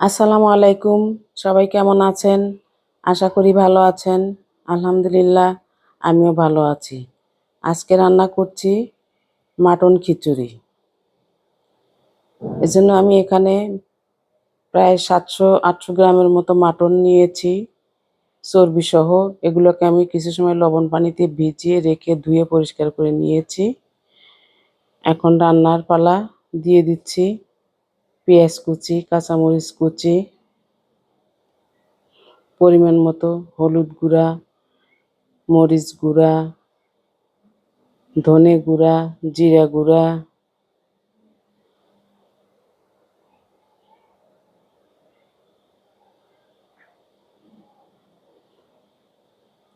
আসসালামু আলাইকুম। সবাই কেমন আছেন? আশা করি ভালো আছেন। আলহামদুলিল্লাহ, আমিও ভালো আছি। আজকে রান্না করছি মাটন খিচুড়ি। এজন্য আমি এখানে প্রায় সাতশো আটশো গ্রামের মতো মাটন নিয়েছি চর্বি সহ এগুলোকে আমি কিছু সময় লবণ পানিতে ভিজিয়ে রেখে ধুয়ে পরিষ্কার করে নিয়েছি। এখন রান্নার পালা দিয়ে দিচ্ছি। পেঁয়াজ কুচি, কাঁচামরিচ কুচি, পরিমাণ মতো হলুদ গুঁড়া, মরিচ গুঁড়া, ধনে গুঁড়া, জিরা গুঁড়া,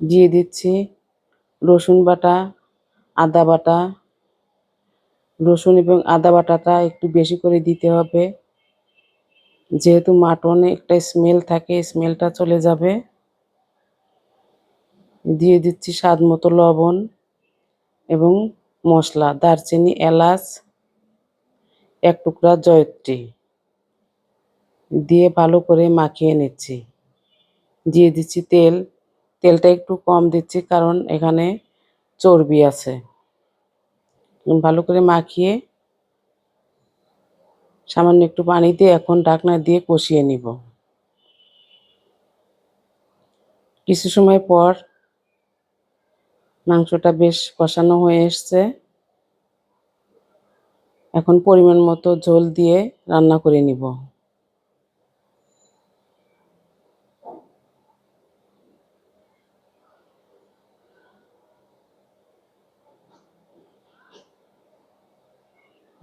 দিয়ে দিচ্ছি রসুন বাটা, আদা বাটা। রসুন এবং আদা বাটাটা একটু বেশি করে দিতে হবে। যেহেতু মাটনে একটা স্মেল থাকে স্মেলটা চলে যাবে। দিয়ে দিচ্ছি স্বাদ মতো লবণ এবং মশলা, দারচিনি, এলাচ, এক টুকরা জয়ত্রী। দিয়ে ভালো করে মাখিয়ে নিচ্ছি। দিয়ে দিচ্ছি তেল। তেলটা একটু কম দিচ্ছি কারণ এখানে চর্বি আছে। ভালো করে মাখিয়ে সামান্য একটু পানি দিয়ে এখন ঢাকনা দিয়ে কষিয়ে নিব। কিছু সময় পর মাংসটা বেশ কষানো হয়ে এসছে। এখন পরিমাণ মতো ঝোল দিয়ে রান্না করে নিব।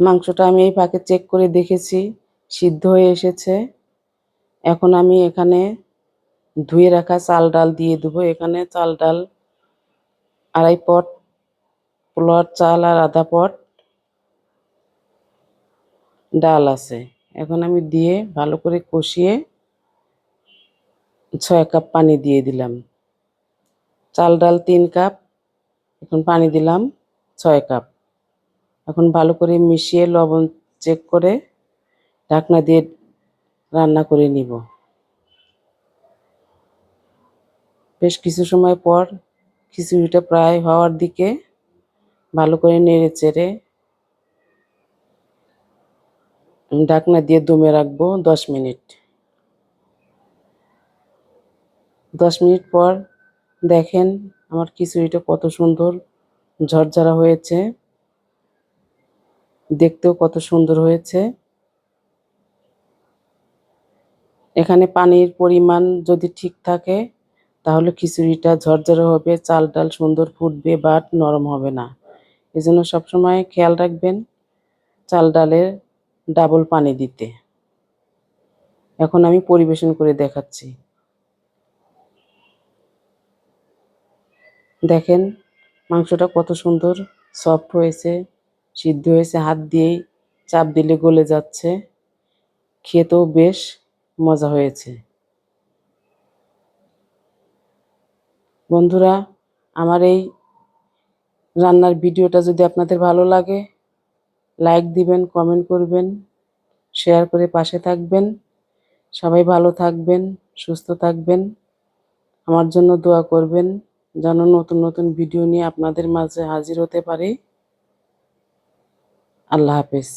মাংসটা আমি এই পাকে চেক করে দেখেছি, সিদ্ধ হয়ে এসেছে। এখন আমি এখানে ধুয়ে রাখা চাল ডাল দিয়ে দেবো। এখানে চাল ডাল, আড়াই পট পোলার চাল আর আধা পট ডাল আছে। এখন আমি দিয়ে ভালো করে কষিয়ে ছয় কাপ পানি দিয়ে দিলাম। চাল ডাল তিন কাপ, এখন পানি দিলাম ছয় কাপ। এখন ভালো করে মিশিয়ে লবণ চেক করে ঢাকনা দিয়ে রান্না করে নিব। বেশ কিছু সময় পর খিচুড়িটা প্রায় হওয়ার দিকে ভালো করে নেড়ে চেড়ে ঢাকনা দিয়ে দমে রাখব দশ মিনিট। দশ মিনিট পর দেখেন আমার খিচুড়িটা কত সুন্দর ঝরঝরা হয়েছে। দেখতেও কত সুন্দর হয়েছে। এখানে পানির পরিমাণ যদি ঠিক থাকে, তাহলে খিচুড়িটা ঝরঝরে হবে, চাল ডাল সুন্দর ফুটবে, বাট নরম হবে না। এজন্য সবসময় খেয়াল রাখবেন চাল ডালের ডাবল পানি দিতে। এখন আমি পরিবেশন করে দেখাচ্ছি। দেখেন, মাংসটা কত সুন্দর, সফট হয়েছে। সিদ্ধ হয়েছে, হাত দিয়েই চাপ দিলে গলে যাচ্ছে। খেতেও বেশ মজা হয়েছে। বন্ধুরা, আমার এই রান্নার ভিডিওটা যদি আপনাদের ভালো লাগে, লাইক দিবেন, কমেন্ট করবেন, শেয়ার করে পাশে থাকবেন। সবাই ভালো থাকবেন, সুস্থ থাকবেন। আমার জন্য দোয়া করবেন, যেন নতুন নতুন ভিডিও নিয়ে আপনাদের মাঝে হাজির হতে পারি। আল্লাহ হাফেজ